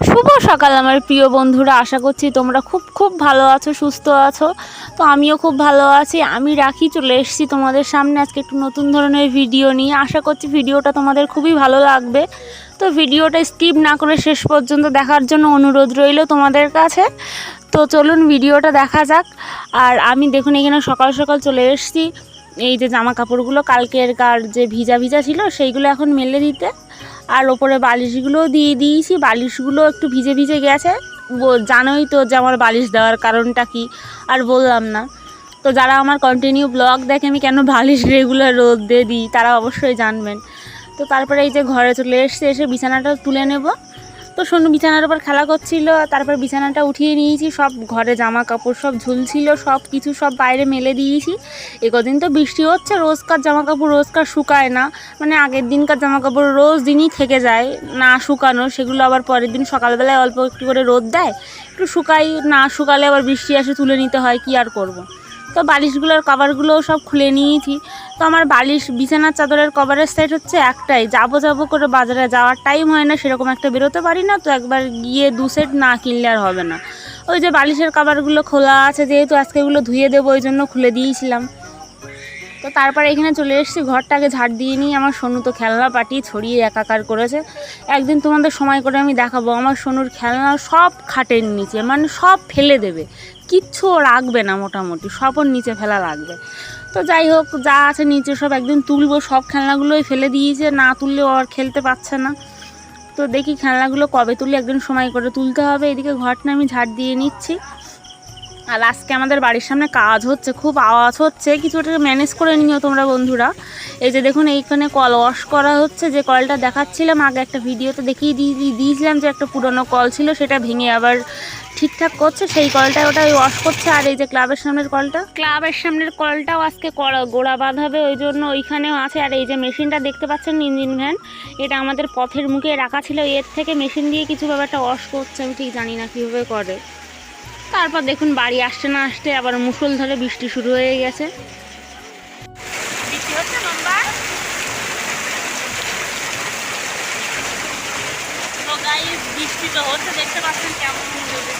শুভ সকাল আমার প্রিয় বন্ধুরা। আশা করছি তোমরা খুব খুব ভালো আছো, সুস্থ আছো। তো আমিও খুব ভালো আছি। আমি রাখি, চলে এসেছি তোমাদের সামনে আজকে একটু নতুন ধরনের ভিডিও নিয়ে। আশা করছি ভিডিওটা তোমাদের খুবই ভালো লাগবে। তো ভিডিওটা স্কিপ না করে শেষ পর্যন্ত দেখার জন্য অনুরোধ রইল তোমাদের কাছে। তো চলুন ভিডিওটা দেখা যাক। আর আমি দেখুন, এখানে সকাল সকাল চলে এসেছি। এই যে জামা কাপড়গুলো, কালকের কার যে ভিজা ভিজা ছিল, সেইগুলো এখন মেলে দিতে। আর ওপরে বালিশগুলোও দিয়ে দিয়েছি, বালিশগুলো একটু ভিজে ভিজে গেছে। জানোই তো যে আমার বালিশ দেওয়ার কারণটা কি, আর বললাম না। তো যারা আমার কন্টিনিউ ব্লগ দেখে আমি কেন বালিশ রেগুলার রোদ দিয়ে দিই, তারা অবশ্যই জানবেন। তো তারপরে এই যে ঘরে চলে এসছে, এসে বিছানাটা তুলে নেব। তো শোনো বিছানার উপর খেলা করছিল, তারপর বিছানাটা উঠিয়ে নিয়েছি, সব ঘরে জামা কাপড় সব ঝুলছিল, সব কিছু সব বাইরে মেলে দিয়েছি এ কদিন তো বৃষ্টি হচ্ছে, রোজকার জামা কাপড় রোজকার শুকায় না মানে আগের দিনকার জামা কাপড় রোজ দিনই থেকে যায়, না শুকানো, সেগুলো আবার পরের দিন সকালবেলায় অল্প একটু করে রোদ দেয়, একটু শুকাই, না শুকালে আবার বৃষ্টি আসে তুলে নিতে হয়, কি আর করব। তো বালিশগুলোর কভারগুলোও সব খুলে নিয়েছি। তো আমার বালিশ বিছানার চাদরের কভারের সেট হচ্ছে একটাই। যাব যাব করে বাজারে যাওয়ার টাইম হয় না, সেরকম একটা বেরোতে পারি না, তো একবার গিয়ে দু সেট না কিনলে আর হবে না। ওই যে বালিশের কভারগুলো খোলা আছে যেহেতু আজকে এগুলো ধুয়ে দেবো, ওই জন্য খুলে দিয়েছিলাম। তো তারপরে এখানে চলে এসেছি, ঘরটাকে ঝাড় দিয়ে নিই আমার সোনু তো খেলনা পাটি ছড়িয়ে একাকার করেছে। একদিন তোমাদের সময় করে আমি দেখাবো, আমার সোনুর খেলনা সব খাটের নিচে মানে সব ফেলে দেবে। কিচ্ছু রাখবে না মোটামুটি সবর নিচে ফেলা লাগবে। তো যাই হোক, যা আছে নিচে সব একদিন তুলবো, সব খেলনাগুলোই ফেলে দিয়েছে, না তুললে আর খেলতে পারছে না। তো দেখি খেলনাগুলো কবে তুলি, একদিন সময় করে তুলতে হবে। এদিকে ঘরটা আমি ঝাড় দিয়ে নিচ্ছি। আর আজকে আমাদের বাড়ির সামনে কাজ হচ্ছে, খুব আওয়াজ হচ্ছে। কিছুটা ম্যানেজ করে নিও তোমরা বন্ধুরা। এই যে দেখুন, এইখানে কল ওয়াশ করা হচ্ছে। যে কলটা দেখাচ্ছিলাম, আগে একটা ভিডিওতে দেখিয়ে দিয়ে দিয়ে- দিয়েছিলাম যে একটা পুরনো কল ছিল, সেটা ভেঙে আবার ঠিকঠাক করছে। সেই কলটা ওটা ওয়াশ করছে। আর এই যে ক্লাবের সামনের কলটা ক্লাবের সামনের কলটাও আজকে গোড়া বাঁধাবে, ওই জন্য ওইখানেও আছে। আর এই যে মেশিনটা দেখতে পাচ্ছেন ইঞ্জিন ভ্যান এটা আমাদের পথের মুখে রাখা ছিল। এর থেকে মেশিন দিয়ে কিছু ব্যাপারটা ওয়াশ করছে। আমি ঠিক জানি না কীভাবে করে। তারপর দেখুন বাড়ি আসতে না আসতে আবার মুসল ধরে বৃষ্টি শুরু হয়ে গেছে বৃষ্টি হচ্ছে তো বৃষ্টি তো হচ্ছে দেখতে পাচ্ছেন কেমন হয়েছে।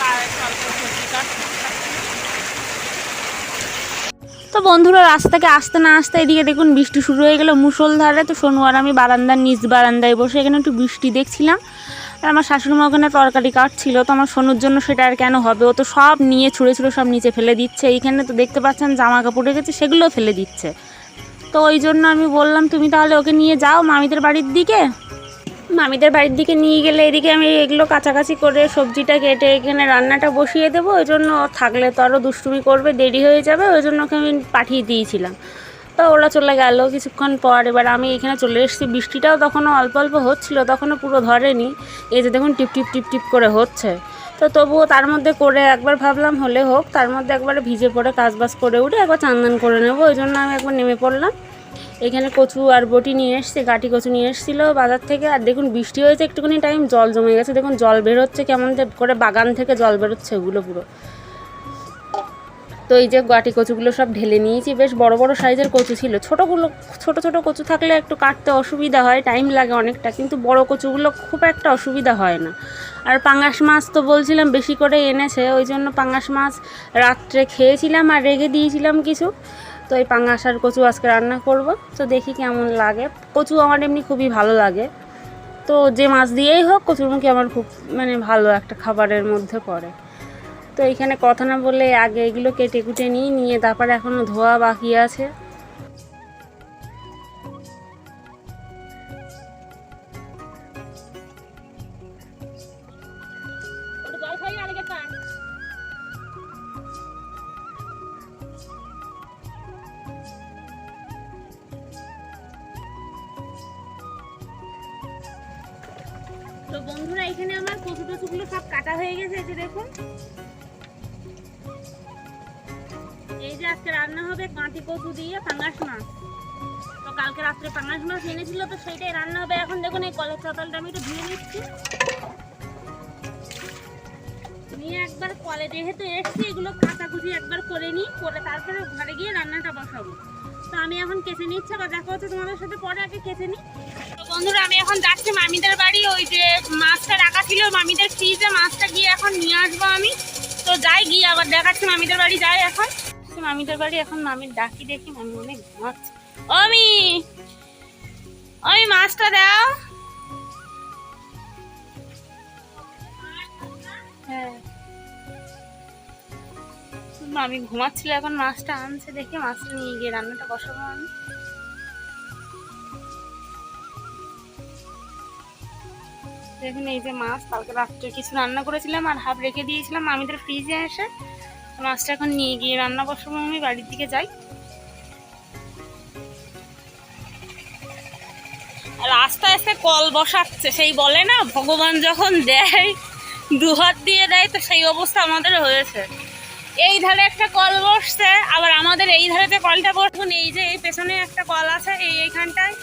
কারেন্ট অল্প ক্ষতি কাটছে। তো বন্ধুরা রাস্তাকে আসতে না আসতে এদিকে দেখুন বৃষ্টি শুরু হয়ে গেল মুসলধারে তো শনিবার আমি বারান্দার নিচ বারান্দায় বসে এখানে একটু বৃষ্টি দেখছিলাম আর আমার শাশুড়ি মা ওখানে তরকারি কাটছিল, তো আমার সোনুর জন্য সেটা আর কেন হবে? ও তো সব নিয়ে ছুঁড়ে ছুঁড়ে সব নিচে ফেলে দিচ্ছে। এইখানে তো দেখতে পাচ্ছেন জামা কাপড় রেখেছে, সেগুলোও ফেলে দিচ্ছে। তো ওই জন্য আমি বললাম, তুমি তাহলে ওকে নিয়ে যাও মামিদের বাড়ির দিকে। মামিদের বাড়ির দিকে নিয়ে গেলে এদিকে আমি এগুলো কাছাকাছি করে সবজিটা কেটে এখানে রান্নাটা বসিয়ে দেবো। ওই জন্য থাকলে তো আরও দুষ্টুমি করবে, দেরি হয়ে যাবে, ওই জন্য ওকে আমি পাঠিয়ে দিয়েছিলাম। তো ওরা চলে গেল। কিছুক্ষণ পর এবার আমি এখানে চলে এসেছি। বৃষ্টিটাও তখনও অল্প অল্প হচ্ছিল, তখনও পুরো ধরেনি। এই যে দেখুন, টিপ টিপ টিপ টিপ করে হচ্ছে। তো তবুও তার মধ্যে করে একবার ভাবলাম, হলে হোক, তার মধ্যে একবারে ভিজে পড়ে কাজবাজ করে উঠে একবার চান্দান করে নেব। ওই জন্য আমি একবার নেমে পড়লাম। এখানে কচু আর বটি নিয়ে এসছে, গাটি কচু নিয়ে এসেছিল বাজার থেকে। আর দেখুন, বৃষ্টি হয়েছে, একটুখানি টাইম জল জমে গেছে। দেখুন, জল বেরোচ্ছে, কেমন করে বাগান থেকে জল বেরোচ্ছে ওগুলো পুরো। তো এই যে গাটি কচুগুলো সব ঢেলে নিয়েছি, বেশ বড় বড় সাইজের কচু ছিল। ছোটোগুলো, ছোট ছোট কচু থাকলে একটু কাটতে অসুবিধা হয়, টাইম লাগে অনেকটা, কিন্তু বড় কচুগুলো খুব একটা অসুবিধা হয় না। আর পাঙ্গাস মাছ তো বলছিলাম বেশি করে এনেছে, ওই জন্য পাঙ্গাস মাছ রাত্রে খেয়েছিলাম আর রেখে দিয়েছিলাম কিছু। তো এই পাঙ্গাস আর কচু আজকে রান্না করব, তো দেখি কেমন লাগে। কচু আমার এমনি খুবই ভালো লাগে। তো যে মাছ দিয়েই হোক, কচুর কচুরমুখী আমার খুব মানে ভালো একটা খাবারের মধ্যে পড়ে। তো এখানে কথা না বলে আগে এগুলো কেটে কুটে নিই নিয়ে তারপরে এখনও ধোয়া বাকি আছে। তো বন্ধুরা, এখানে আমার কচু টচুগুলো সব কাটা হয়ে গেছে, এই যে দেখুন। যে আজকে রান্না হবে, কাঁটি কচু দিয়ে পাঙ্গাস মাছ। তো কালকে রাত্রে পাঙ্গাস মাছ এনেছিল, তো সেইটাই রান্না হবে। এখন দেখুন এই কলের চাতালটা আমি একটু ধুয়ে নিচ্ছি। নিয়ে একবার কলে, যেহেতু এসছি, এগুলো কাটাকুচি একবার করে নিই, করে তারপরে ঘরে গিয়ে রান্নাটা বসাবো। তো আমি এখন কেচে নিচ্ছি বা দেখা হচ্ছে তোমাদের সাথে পরে আগে কেচে নিই। বন্ধুরা, আমি এখন যাচ্ছি মামিদের বাড়ি, ওই যে মাছটা রাখা ছিল, মামিদের ফ্রিজে মাছটা গিয়ে এখন নিয়ে আসব আমি। তো যাই গিয়ে আবার দেখাচ্ছি মামিদের বাড়ি, যাই এখন। তো মামিদের বাড়ি, এখন মামির ডাকি দেখি, মামি অনেক ঘুমাচ্ছে। অমি ওই মাছটা দাও। হ্যাঁ। মামি ঘুমাচ্ছিল, এখন মাছটা আনছে দেখে মাছটা নিয়ে গিয়ে রান্নাটা বসাবো আমি। দেখুন, এই যে মাছ, কালকে রাত্রে কিছু রান্না করেছিলাম আর হাফ রেখে দিয়েছিলাম মামিদের ফ্রিজে এসে। মাছটা এখন নিয়ে গিয়ে রান্না বসাবো, আমি বাড়ির দিকে যাই। আর আস্তে আস্তে কল বসাচ্ছে, সেই বলে না, ভগবান যখন দেয়, দুহাত দিয়ে দেয়, তো সেই অবস্থা আমাদের হয়েছে। এই ধারে একটা কল বসছে, আবার আমাদের এই ধারে যে কলটা বসুন, এই যে এই পেছনে একটা কল আছে, এই এইখানটায়।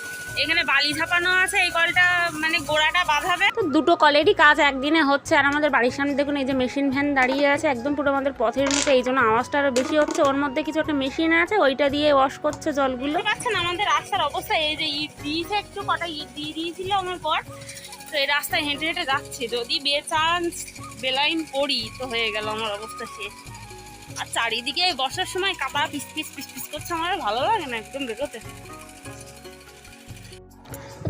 এখানে বালি ঝাপানো আছে এই কলটা মানে গোড়াটা বাঁধাবে। তো দুটো কলেরই কাজ একদিনে হচ্ছে আর আমাদের বাড়ির সামনে দেখুন এই যে মেশিন ভ্যান দাঁড়িয়ে আছে একদম পুরো আমাদের পথের মুখে এই জন্য আওয়াজটা আরও বেশি হচ্ছে। ওর মধ্যে কিছু একটা মেশিন আছে ওইটা দিয়ে ওয়াশ করছে জলগুলো। পাচ্ছেন আমাদের রাস্তার অবস্থা এই যে ইট দিয়েছে একটু কটা ইট দিয়ে দিয়েছিল আমার পর তো এই রাস্তায় হেঁটে হেঁটে যাচ্ছে যদি বেচান্স বেলাইন পড়ি তো হয়ে গেল আমার অবস্থা শেষ। আর চারিদিকে বর্ষার সময় কাপড় পিস পিস পিস পিস করছে আমার ভালো লাগে না একদম বেরোতে।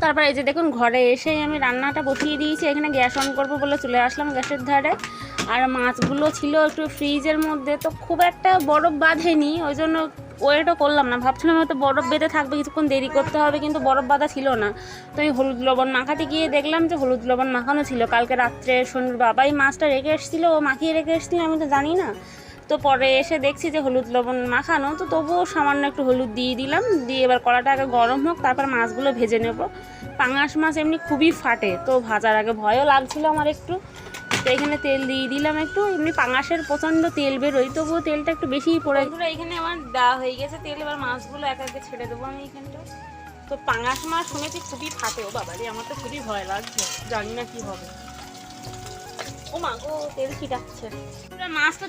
তারপর এই যে দেখুন, ঘরে এসেই আমি রান্নাটা বসিয়ে দিয়েছি। এখানে গ্যাস অন করব বলে চলে আসলাম গ্যাসের ধারে। আর মাছগুলো ছিল একটু ফ্রিজের মধ্যে, তো খুব একটা বরফ বাঁধেনি, ওই জন্য ওয়েটও করলাম না। ভাবছিলাম হয়তো বরফ বেঁধে থাকবে, কিছুক্ষণ দেরি করতে হবে, কিন্তু বরফ বাঁধা ছিল না। তো আমি হলুদ লবণ মাখাতে গিয়ে দেখলাম যে হলুদ লবণ মাখানো ছিল। কালকে রাত্রে শনির বাবাই মাছটা রেখে এসেছিল, ও মাখিয়ে রেখে এসেছিল, আমি তো জানি না। তো পরে এসে দেখছি যে হলুদ লবণ মাখানো, তো তবুও সামান্য একটু হলুদ দিয়ে দিলাম। দিয়ে এবার কড়াটা আগে গরম হোক, তারপর মাছগুলো ভেজে নেব। পাঙাশ মাছ এমনি খুবই ফাটে, তো ভাজার আগে ভয়ও লাগছিল আমার একটু। তো এখানে তেল দিয়ে দিলাম একটু, এমনি পাঙাশের প্রচণ্ড তেল বেরোয়, তবুও তেলটা একটু বেশিই পড়ে এখানে আমার দেওয়া হয়ে গেছে তেল, এবার মাছগুলো এক একে ছেড়ে দেবো আমি এখানটা। তো পাঙাশ মাছ শুনেছি খুবই ফাটে, ও বাবারে, আমার তো খুবই ভয় লাগছে, জানি না কি হবে। ও মা তেল ছিটাচ্ছে।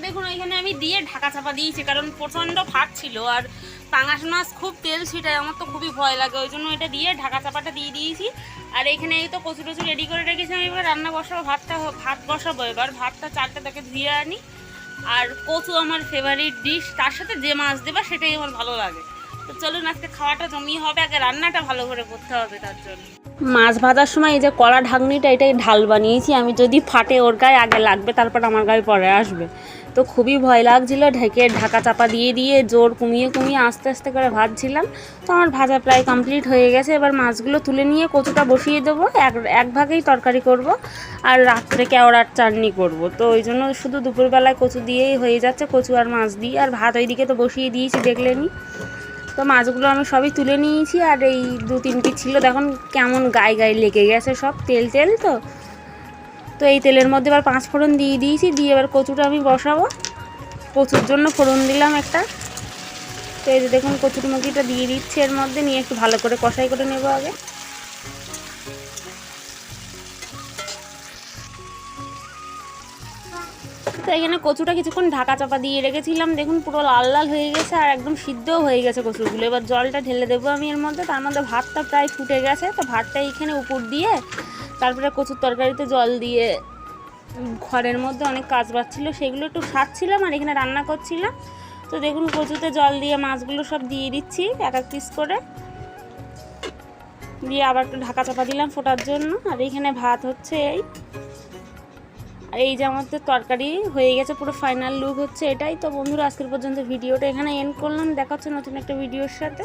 দেখুন আমি দিয়ে ঢাকা চাপা দিয়েছি, কারণ প্রচণ্ড ছিল আর পাঙাশ মাছ খুব তেল ছিটায়, আমার তো খুবই ভয় লাগে, ওই জন্য এটা দিয়ে ঢাকা চাপাটা দিয়ে দিয়েছি। আর এই তো কচু টচু রেডি করে রেখেছি, আমি এবার রান্না ভাতটা ভাত বসাবো এবার, ভাতটা থেকে ধুয়ে আনি। আর কচু আমার ফেভারিট ডিশ তার সাথে যে মাছ দেবা সেটাই আমার ভালো লাগে। তো চলুন আজকে খাওয়াটা জমিয়ে হবে, আগে রান্নাটা ভালো করে করতে হবে তার জন্য। মাছ ভাজার সময় এই যে কলা ঢাকনিটা, এটাই ঢাল বানিয়েছি। আমি যদি ফাটে ওর গায়ে, আগে লাগবে, তারপর আমার গায়ে পরে আসবে। তো খুবই ভয় লাগছিল, ঢেকে ঢাকা চাপা দিয়ে দিয়ে জোর কমিয়ে কমিয়ে আস্তে আস্তে করে ভাজছিলাম। তো আমার ভাজা প্রায় কমপ্লিট হয়ে গেছে। এবার মাছগুলো তুলে নিয়ে কচুটা বসিয়ে দেবো। এক এক ভাগেই তরকারি করব আর রাত্রে কেওড়ার চাটনি করব। তো ওই জন্য শুধু দুপুরবেলায় কচু দিয়েই হয়ে যাচ্ছে, কচু আর মাছ দিয়ে। আর ভাত ওইদিকে তো বসিয়ে দিয়েছি দেখলেনি তো মাছগুলো আমি সবই তুলে নিয়েছি আর এই দু তিনটি ছিল, দেখুন কেমন গায়ে গায়ে লেগে গেছে সব তেল তেল তো। তো এই তেলের মধ্যে এবার পাঁচ ফোড়ন দিয়ে দিয়েছি, দিয়ে এবার কচুটা আমি বসাবো। কচুর জন্য ফোড়ন দিলাম একটা। তো এই যে দেখুন কচুর মুখিটা দিয়ে দিচ্ছি এর মধ্যে, নিয়ে একটু ভালো করে কষাই করে নেব আগে। তো এখানে কচুটা কিছুক্ষণ ঢাকা চাপা দিয়ে রেখেছিলাম। দেখুন পুরো লাল লাল হয়ে গেছে আর একদম সিদ্ধও হয়ে গেছে কচুগুলো এবার জলটা ঢেলে দেবো আমি এর মধ্যে। তার মধ্যে ভাতটা প্রায় ফুটে গেছে। তো ভাতটা এইখানে উপর দিয়ে তারপরে কচুর তরকারিতে জল দিয়ে ঘরের মধ্যে অনেক কাজ বাড়ছিল সেগুলো একটু সারছিলাম আর এখানে রান্না করছিলাম। তো দেখুন কচুতে জল দিয়ে মাছগুলো সব দিয়ে দিচ্ছি এক এক পিস করে। দিয়ে আবার একটু ঢাকা চাপা দিলাম ফোটার জন্য। আর এইখানে ভাত হচ্ছে এই। আর এই যে আমাদের তরকারি হয়ে গেছে, পুরো ফাইনাল লুক হচ্ছে এটাই। তো বন্ধুরা, আজকের পর্যন্ত ভিডিওটা এখানে এন্ড করলাম। দেখাচ্ছে নতুন একটা ভিডিওর সাথে।